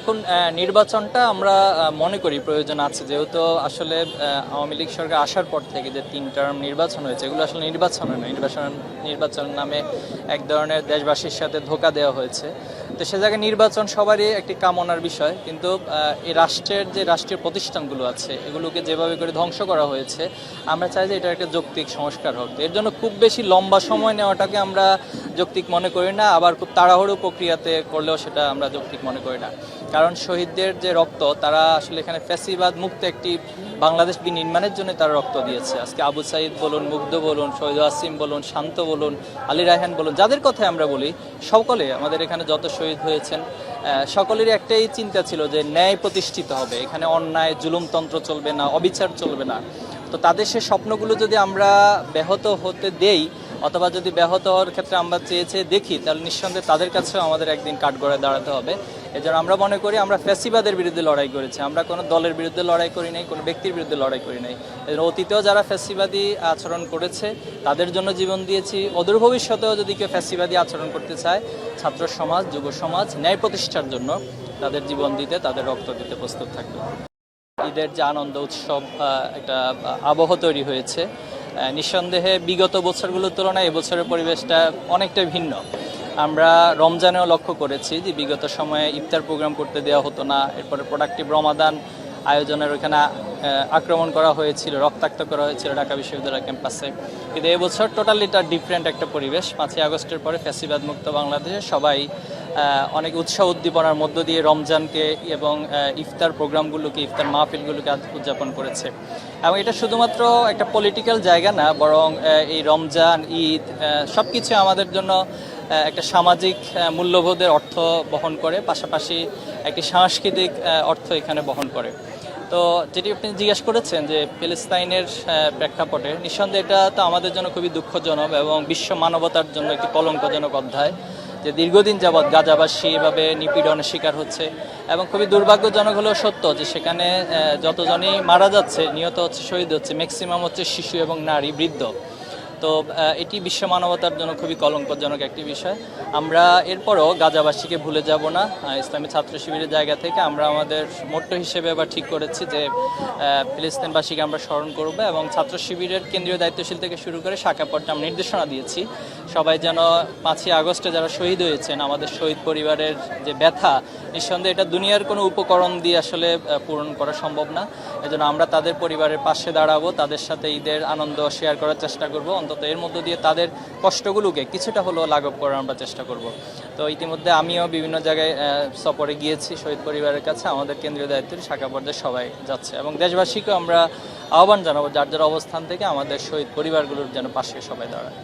এখন নির্বাচনটা আমরা মনে করি প্রয়োজন আছে। যেহেতু আসলে আওয়ামী লীগ সরকার আসার পর থেকে যে তিন টার্ম নির্বাচন হয়েছে, এগুলো আসলে নির্বাচন নয় নির্বাচন নির্বাচন নামে এক ধরনের দেশবাসীর সাথে ধোকা দেওয়া হয়েছে। তো সে জায়গায় নির্বাচন সবারই একটি কামনার বিষয়। কিন্তু এই রাষ্ট্রের যে রাষ্ট্রীয় প্রতিষ্ঠানগুলো আছে, এগুলোকে যেভাবে করে ধ্বংস করা হয়েছে, আমরা চাই যে এটা একটা যৌক্তিক সংস্কার হোক। এর জন্য খুব বেশি লম্বা সময় নেওয়াটাকে আমরা যৌক্তিক মনে করি না। আবার খুব তাড়াহুড়ো প্রক্রিয়াতে করলেও সেটা আমরা যৌক্তিক মনে করি না। কারণ শহীদদের যে রক্ত, তারা আসলে এখানে ফ্যাসিবাদ মুক্ত একটি বাংলাদেশ বিনির্মাণের জন্য তারা রক্ত দিয়েছে। আজকে আবু সাইদ বলুন, মুগ্ধ বলুন, শহীদ আসিম বলুন, শান্ত বলুন, আলী রায়হান বলুন, যাদের কথাই আমরা বলি, সকলে আমাদের এখানে যত শহীদ হয়েছেন সকলেরই একটাই চিন্তা ছিল যে ন্যায় প্রতিষ্ঠিত হবে। এখানে অন্যায় জুলুমতন্ত্র চলবে না, অবিচার চলবে না। তো তাদের সে স্বপ্নগুলো যদি আমরা ব্যাহত হতে দেই, অথবা যদি ব্যাহত হওয়ার ক্ষেত্রে আমরা চেয়ে চেয়ে দেখি, তাহলে নিঃসন্দেহে তাদের কাছেও আমাদের একদিন কাঠগড়ায় দাঁড়াতে হবে। এজন্য আমরা মনে করি আমরা ফ্যাসিবাদের বিরুদ্ধে লড়াই করেছি। আমরা কোনো দলের বিরুদ্ধে লড়াই করি নাই, কোনো ব্যক্তির বিরুদ্ধে লড়াই করি নাই। এজন্য অতীতেও যারা ফ্যাসিবাদী আচরণ করেছে, তাদের জন্য জীবন দিয়েছি। অদূর ভবিষ্যতেও যদি কেউ ফ্যাসিবাদী আচরণ করতে চায়, ছাত্র সমাজ, যুব সমাজ, ন্যায় প্রতিষ্ঠার জন্য তাদের জীবন দিতে, তাদের রক্ত দিতে প্রস্তুত থাকবে। ঈদের যে আনন্দ উৎসব একটা আবহ তৈরি হয়েছে। নিঃসন্দেহে বিগত বছরগুলোর তুলনায় এবছরের পরিবেশটা অনেকটা ভিন্ন। আমরা রমজানেও লক্ষ্য করেছি যে বিগত সময়ে ইফতার প্রোগ্রাম করতে দেওয়া হতো না, এরপরে প্রোডাক্টিভ রমাদান আয়োজনের ওখানে আক্রমণ করা হয়েছিল, রক্তাক্ত করা হয়েছিল ঢাকা বিশ্ববিদ্যালয় ক্যাম্পাসে। কিন্তু এবছর টোটালি তার ডিফারেন্ট একটা পরিবেশ। পাঁচই আগস্টের পরে ফ্যাসিবাদ মুক্ত বাংলাদেশে সবাই অনেক উৎসাহ উদ্দীপনার মধ্য দিয়ে রমজানকে এবং ইফতার প্রোগ্রামগুলোকে, ইফতার মাহফিলগুলোকে উদযাপন করেছে। এবং এটা শুধুমাত্র একটা পলিটিক্যাল জায়গা না, বরং এই রমজান, ঈদ সব কিছু আমাদের জন্য একটা সামাজিক মূল্যবোধের অর্থ বহন করে, পাশাপাশি একটি সাংস্কৃতিক অর্থ এখানে বহন করে। তো যেটি আপনি জিজ্ঞেস করেছেন যে প্যালেস্তাইনের প্রেক্ষাপটে, নিঃসন্দেহে এটা তো আমাদের জন্য খুবই দুঃখজনক এবং বিশ্ব মানবতার জন্য একটি কলঙ্কজনক অধ্যায় যে দীর্ঘদিন যাবৎ গাজাবাসী এভাবে নিপীড়নের শিকার হচ্ছে এবং খুবই দুর্ভাগ্যজনক হলেও সত্য যে সেখানে যতজনই মারা যাচ্ছে, নিহত হচ্ছে, শহীদ হচ্ছে ম্যাক্সিমাম হচ্ছে শিশু এবং নারী, বৃদ্ধ। তো এটি বিশ্ব মানবতার জন্য খুবই কলঙ্কজনক একটি বিষয়। আমরা এরপরও গাজাবাসীকে ভুলে যাব না। ইসলামী ছাত্র শিবিরের জায়গা থেকে আমরা আমাদের মোট্টো হিসেবে এবার ঠিক করেছি যে ফিলিস্তিনবাসীকে আমরা স্মরণ করব এবং ছাত্র শিবিরের কেন্দ্রীয় দায়িত্বশীল থেকে শুরু করে শাখা পর্যায়ে আমরা নির্দেশনা দিয়েছি। সবাই যেন পাঁচই আগস্টে যারা শহীদ হয়েছেন, আমাদের শহীদ পরিবারের যে ব্যথা, নিঃসন্দেহে এটা দুনিয়ার কোনো উপকরণ দিয়ে আসলে পূরণ করা সম্ভব না। এজন্য আমরা তাদের পরিবারের পাশে দাঁড়াবো, তাদের সাথে ঈদের আনন্দ শেয়ার করার চেষ্টা করব। অন্তত এর মধ্য দিয়ে তাদের কষ্টগুলোকে কিছুটা হলেও লাঘব করার আমরা চেষ্টা করব। তো ইতিমধ্যে আমিও বিভিন্ন জায়গায় সফরে গিয়েছি শহীদ পরিবারের কাছে, আমাদের কেন্দ্রীয় দায়িত্বের শাখা পর্যায়ে সবাই যাচ্ছে এবং দেশবাসীকেও আমরা আহ্বান জানাব, যার যার অবস্থান থেকে আমাদের শহীদ পরিবারগুলোর যেন পাশে সবাই দাঁড়ায়।